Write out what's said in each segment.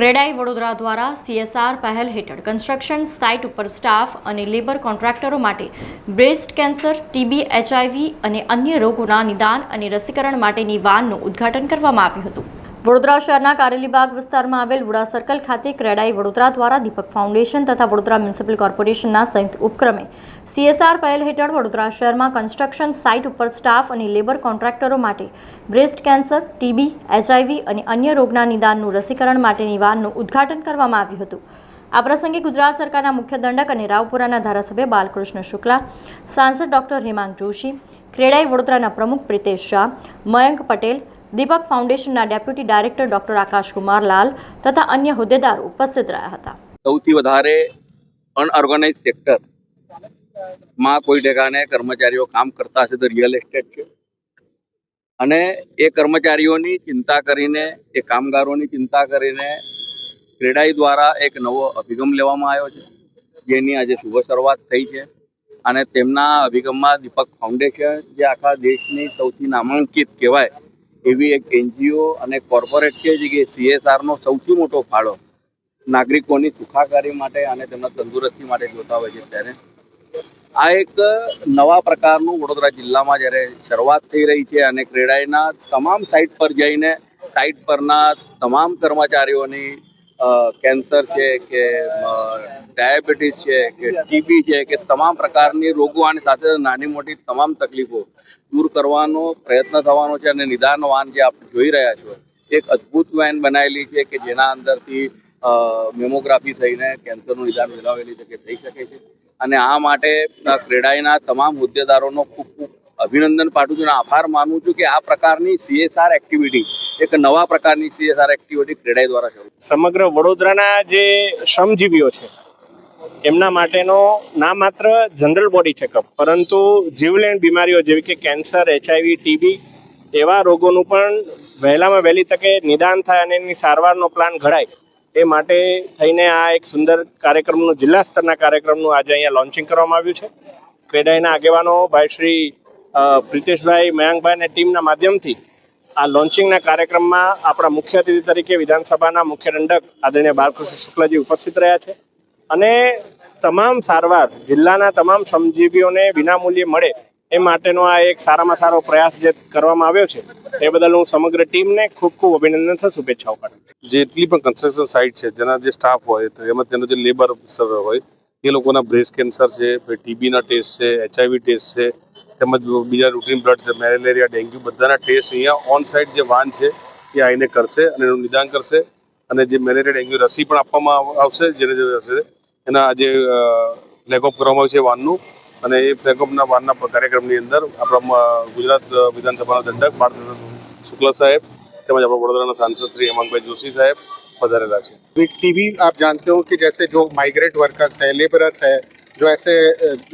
ક્રેડાઈ વડોદરા દ્વારા સીએસઆર પહેલ હેઠળ કન્સ્ટ્રક્શન સાઇટ ઉપર સ્ટાફ અને લેબર કોન્ટ્રાક્ટરો માટે બ્રેસ્ટ કેન્સર ટીબી એચઆઈવી અને અન્ય રોગોના નિદાન અને રસીકરણ માટેની વાનનું ઉદ્ઘાટન કરવામાં આવ્યું હતું. વડોદરા શહેરના કારેલીબાગ વિસ્તારમાં આવેલ વુડા સર્કલ ખાતે ક્રેડાઈ વડોદરા દ્વારા દીપક ફાઉન્ડેશન તથા વડોદરા મ્યુનિસિપલ કોર્પોરેશનના સંયુક્ત ઉપક્રમે સીએસઆર પહેલ હેઠળ વડોદરા શહેરમાં કન્સ્ટ્રક્શન સાઇટ ઉપર સ્ટાફ અને લેબર કોન્ટ્રાક્ટરો માટે બ્રેસ્ટ કેન્સર, ટીબી, એચઆઈવી અને અન્ય રોગના નિદાનનું રસીકરણ માટેની વાનનું ઉદ્ઘાટન કરવામાં આવ્યું હતું. આ પ્રસંગે ગુજરાત સરકારના મુખ્ય દંડક અને રાવપુરાના ધારાસભ્ય બાલકૃષ્ણ શુક્લા, સાંસદ ડોક્ટર હેમાંગ જોશી, ક્રેડાઈ વડોદરાના પ્રમુખ પ્રિતેશ શાહ, મયંક પટેલ દીપક ફાઉન્ડેશનના deputy director doctor Akashkumar Lal તથા અન્ય હોદ્દેદાર ઉપસ્થિત રહ્યા હતા. સૌથી વધારે અનઓર્ગેનાઇઝ સેક્ટરમાં કોઈ ઠેકાણે કર્મચારીઓ કામ કરતા હશે તો રિયલ એસ્ટેટ છે. અને એ કર્મચારીઓની ચિંતા કરીને, એ કામગારોની ચિંતા કરીને ક્રેડાઈ દ્વારા એક નવો અભિગમ લેવામાં આવ્યો છે, જેની આજે શુભ શરૂઆત થઈ છે. અને તેમના અભિગમમાં દીપક ફાઉન્ડેશન જે આખા દેશની સૌથી નામાંકિત કહેવાય એવી એક એનજીઓ અને કોર્પોરેટ છે જે સીએસઆરનો સૌથી મોટો ફાળો નાગરિકોની સુખાકારી માટે અને તેમના તંદુરસ્તી માટે જોતા હોય છે ત્યારે. આ એક નવા પ્રકારનું વડોદરા જિલ્લામાં જ્યારે શરૂઆત થઈ રહી છે અને ક્રેડાઈના તમામ સાઇટ પર જઈને સાઇટ પરના તમામ કર્મચારીઓની કેન્સર છે કે ડાયાબિટીસ છે કે ટીબી છે કે તમામ પ્રકારની રોગો અને સાથે નાની મોટી તમામ તકલીફો દૂર કરવાનો પ્રયત્ન થવાનો છે અને નિદાન વાન જે આપણે જોઈ રહ્યા છો, એક અદ્ભુત વાન બનાવેલી છે કે જેના અંદરથી મેમોગ્રાફી થઈને કેન્સરનું નિદાન મેળવેલી કે થઈ શકે છે. અને આ માટે ક્રેડાઈના તમામ હોદ્દેદારોનો ખૂબ ખૂબ અભિનંદન પાઠવું છું અને આભાર માનું છું કે આ પ્રકારની સીએસઆર એક્ટિવિટી એક નવા પ્રકારની સીએસઆર એક્ટિવિટી ક્રેડાઈ દ્વારા શરૂ સમગ્ર વડોદરાના જે શ્રમજીવીઓ છે, એમના માટેનો ના માત્ર જનરલ બોડી ચેકઅપ, પરંતુ જીવલેણ બીમારીઓ જેવી કે કેન્સર, એચઆઈવી, ટીબી એવા રોગોનું પણ વહેલામાં વહેલી તકે નિદાન થાય અને એની સારવારનો પ્લાન ઘડાય, એ માટે થઈને આ એક સુંદર કાર્યક્રમનું, જિલ્લા સ્તરના કાર્યક્રમનું આજે અહીંયા લોન્ચિંગ કરવામાં આવ્યું છે. ક્રેડાઈના આગેવાનો ભાઈ શ્રી પ્રિતેશભાઈ મયાંકભાઈ અને ટીમના માધ્યમથી આ લોન્ચિંગના કાર્યક્રમમાં આપણા મુખ્ય અતિથિ તરીકે વિધાનસભાના મુખ્ય દંડક આદરણીય બાલકૃષ્ણ શુક્લજી ઉપસ્થિત રહ્યા છે અને તમામ સારવાર, જિલ્લાના તમામ શ્રમજીવીઓને વિનામૂલ્યે મળે એ માટેનો આ એક સારામાં સારો પ્રયાસ જે કરવામાં આવ્યો છે, એ બદલ હું સમગ્ર ટીમને ખૂબ ખૂબ અભિનંદન સર, શુભેચ્છાઓ પાઠવું. જેટલી પણ કન્સ્ટ્રક્શન સાઇટ છે, જેના જે સ્ટાફ હોય તેમજ તેનો જે લેબર હોય, એ લોકોના બ્રેસ્ટ કેન્સર છે ટીબીના ટેસ્ટ છે એચઆઈવી ટેસ્ટ છે તેમજ બીજા રૂટીન બ્લડ છે, મેલેરિયા, ડેન્ગ્યુ બધાના ટેસ્ટ અહીંયા ઓન સાઇટ જે વાન છે, એ આવીને કરશે અને એનું નિદાન કરશે. અને જે મેલેરિયા, ડેન્ગ્યુ રસી પણ આપવામાં આવશે, જેને જે રસી એના જે ફ્લેગઓફ કરવામાં આવ્યું છે વાનનું. અને એ ફ્લેગઓફના વાનના કાર્યક્રમની અંદર આપણા ગુજરાત વિધાનસભાના દંડક પાર્ષદ શુક્લા સાહેબ તેમજ આપણા વડોદરાના સાંસદ શ્રી હેમંતભાઈ જોશી સાહેબ પધારેલા છે. ટીબી આપ જાણતે હો કે જૈસે જો માઇગ્રેટ વર્કર્સ હૈ લેબરર્સ હૈ जो ऐसे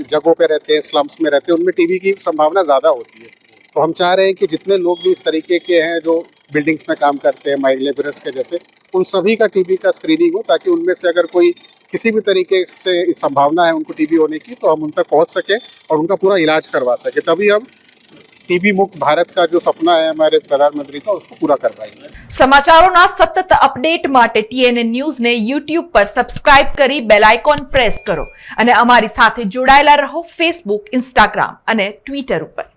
जगहों पे रहते हैं स्लम्स में रहते हैं, उनमें टीबी की संभावना ज़्यादा होती है। तो हम चाह रहे हैं कि जितने लोग भी इस तरीके के हैं, जो बिल्डिंग्स में काम करते हैं माइग लेबरर्स के जैसे, उन सभी का टीबी का स्क्रीनिंग हो, ताकि उनमें से अगर कोई किसी भी तरीके से संभावना है उनको टीबी होने की तो हम उन तक पहुँच सकें और उनका पूरा इलाज करवा सकें। तभी हम टीबी मुक्त भारत का जो सपना है हमारे प्रधानमंत्री का उसको पूरा कर पाएंगे સમાચારોના સતત અપડેટ માટે ટીએનએ ન્યૂઝને યુટ્યુબ પર સબસ્ક્રાઇબ કરી બેલ આઇકોન પ્રેસ કરો અને અમારી સાથે જોડાયેલા રહો ફેસબુક ઇન્સ્ટાગ્રામ અને ટ્વિટર ઉપર